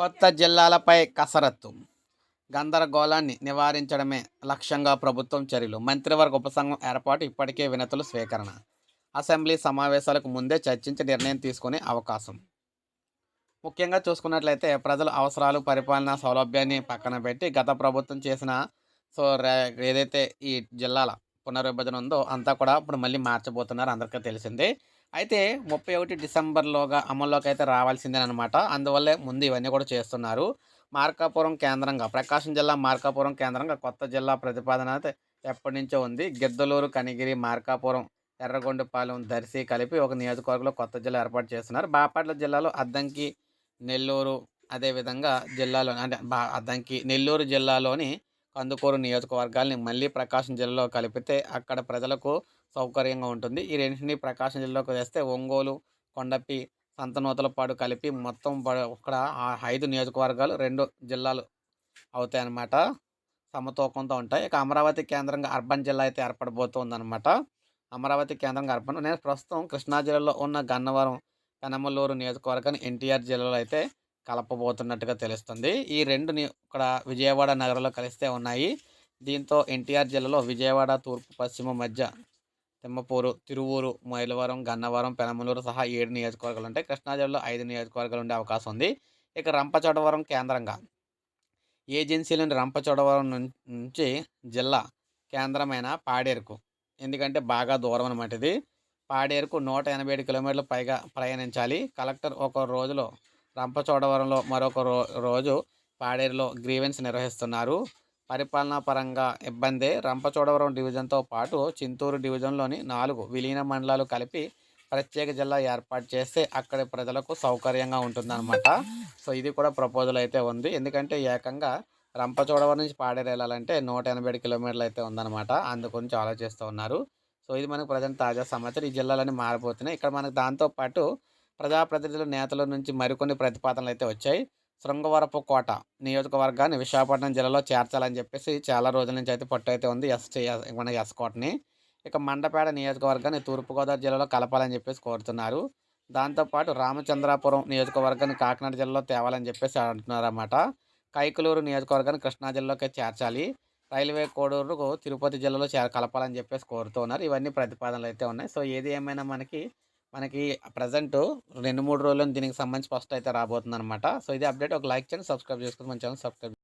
కొత్త జిల్లాలపై కసరత్తు. గందరగోళాన్ని నివారించడమే లక్ష్యంగా ప్రభుత్వం చర్యలు. మంత్రివర్గ ఉపసంఘం ఏర్పాటు ఇప్పటికే వినతులు స్వీకరణ అసెంబ్లీ సమావేశాలకు ముందే చర్చించి నిర్ణయం తీసుకునే అవకాశం. ముఖ్యంగా చూసుకున్నట్లయితే ప్రజల అవసరాలు పరిపాలనా సౌలభ్యాన్ని పక్కన పెట్టి గత ప్రభుత్వం చేసిన సో ఏదైతే ఈ జిల్లాల పునర్విభజన ఉందో అంతా కూడా ఇప్పుడు మళ్ళీ మార్చబోతున్నారు. అందరికీ తెలిసిందే. అయితే ముప్పై ఒకటి డిసెంబర్లోగా అమల్లోకి అయితే రావాల్సిందే అనమాట అందువల్లే ముందు ఇవన్నీ కూడా చేస్తున్నారు. మార్కాపురం కేంద్రంగా ప్రకాశం జిల్లా మార్కాపురం కేంద్రంగా కొత్త జిల్లా ప్రతిపాదన అయితే ఎప్పటి నుంచో ఉంది. గిద్దలూరు కనిగిరి మార్కాపురం ఎర్రగొండపాలెం దర్శి కలిపి ఒక నియోజకవర్గంలో కొత్త జిల్లా ఏర్పాటు చేస్తున్నారు. బాపట్ల జిల్లాలో అద్దంకి నెల్లూరు అదేవిధంగా జిల్లాలో అంటే బా అద్దంకి నెల్లూరు జిల్లాలోని కందుకూరు నియోజకవర్గాల్ని మళ్ళీ ప్రకాశం జిల్లాలో కలిపితే అక్కడ ప్రజలకు సౌకర్యంగా ఉంటుంది. ఈ రెండింటిని ప్రకాశం జిల్లాలోకి వేస్తే ఒంగోలు కొండపి సంతనూతలపాడు కలిపి మొత్తం అక్కడ ఐదు నియోజకవర్గాలు రెండు జిల్లాలు అవుతాయి అన్నమాట సమతూకంతో ఉంటాయి. ఇక అమరావతి కేంద్రంగా అర్బన్ జిల్లా అయితే ఏర్పడబోతోందన్నమాట. అమరావతి కేంద్రంగా అర్బన్ నేను ప్రస్తుతం కృష్ణా జిల్లాలో ఉన్న గన్నవరం పెనమలూరు నియోజకవర్గాన్ని ఎన్టీఆర్ జిల్లాలో అయితే కలపబోతున్నట్టుగా తెలుస్తుంది. ఈ రెండు ఇక్కడ విజయవాడ నగరంలో కలిస్తే ఉన్నాయి. దీంతో ఎన్టీఆర్ జిల్లాలో విజయవాడ తూర్పు పశ్చిమ మధ్య తిమ్మపూరు తిరువూరు మైలవరం గన్నవరం పెనమలూరు సహా ఏడు నియోజకవర్గాలు ఉంటాయి. కృష్ణా జిల్లాలో ఐదు నియోజకవర్గాలు ఉండే అవకాశం ఉంది. ఇక రంపచోడవరం కేంద్రంగా. ఏజెన్సీలోని రంపచోడవరం నుంచి జిల్లా కేంద్రమైన పాడేరుకు. ఎందుకంటే బాగా దూరం అనమాట ఇది. పాడేరుకు నూట ఎనభై ఏడు కిలోమీటర్లు పైగా ప్రయాణించాలి. కలెక్టర్ ఒక రోజులో రంపచోడవరంలో మరొక రో రోజు పాడేరులో గ్రీవెన్స్ నిర్వహిస్తున్నారు. పరిపాలనా పరంగా ఇబ్బందే. రంపచోడవరం డివిజన్తో పాటు చింతూరు డివిజన్లోని నాలుగు విలీన మండలాలు కలిపి ప్రత్యేక జిల్లా ఏర్పాటు చేస్తే అక్కడి ప్రజలకు సౌకర్యంగా ఉంటుందన్నమాట. సో ఇది కూడా ప్రపోజల్ అయితే ఉంది. ఎందుకంటే ఏకంగా రంపచోడవరం నుంచి పాడేరు వెళ్ళాలంటే నూట ఎనభై ఏడు కిలోమీటర్లు అయితే ఉందన్నమాట. అందుగురించి ఆలోచిస్తూ ఉన్నారు. సో ఇది మనకు ప్రజెంట్ తాజా సమాచారం. ఈ జిల్లాలన్నీ మారిపోతున్నాయి. ఇక్కడ మనకు దాంతోపాటు ప్రజాప్రతినిధుల నేతల నుంచి మరికొన్ని ప్రతిపాదనలు అయితే వచ్చాయి. శృంగవరపు కోట నియోజకవర్గాన్ని విశాఖపట్నం జిల్లాలో చేర్చాలని చెప్పేసి చాలా రోజుల నుంచి అయితే పట్టు అయితే ఉంది ఎస్ మన ఎస్ కోటని. ఇక మండపేట నియోజకవర్గాన్ని తూర్పుగోదావరి జిల్లాలో కలపాలని చెప్పేసి కోరుతున్నారు. దాంతోపాటు రామచంద్రాపురం నియోజకవర్గాన్ని కాకినాడ జిల్లాలో తేవాలని చెప్పేసి అంటున్నారన్నమాట. కైకలూరు నియోజకవర్గాన్ని కృష్ణా జిల్లాలోకి చేర్చాలి. రైల్వే కోడూరుకు తిరుపతి జిల్లాలో చేర కలపాలని చెప్పేసి కోరుతున్నారు. ఇవన్నీ ప్రతిపాదనలు అయితే ఉన్నాయి. సో ఏది ఏమైనా మనకి మనకి ప్రజెంట్ రెండు మూడు రోజుల్లో దీనికి సంబంధించి ఫస్ట్ అయితే రాబోతుంది అనమాట సో ఇది అప్డేట్. ఒక లైక్ చేయండి సబ్స్క్రైబ్ చేసుకుని మన ఛానల్ సబ్స్క్రైబ్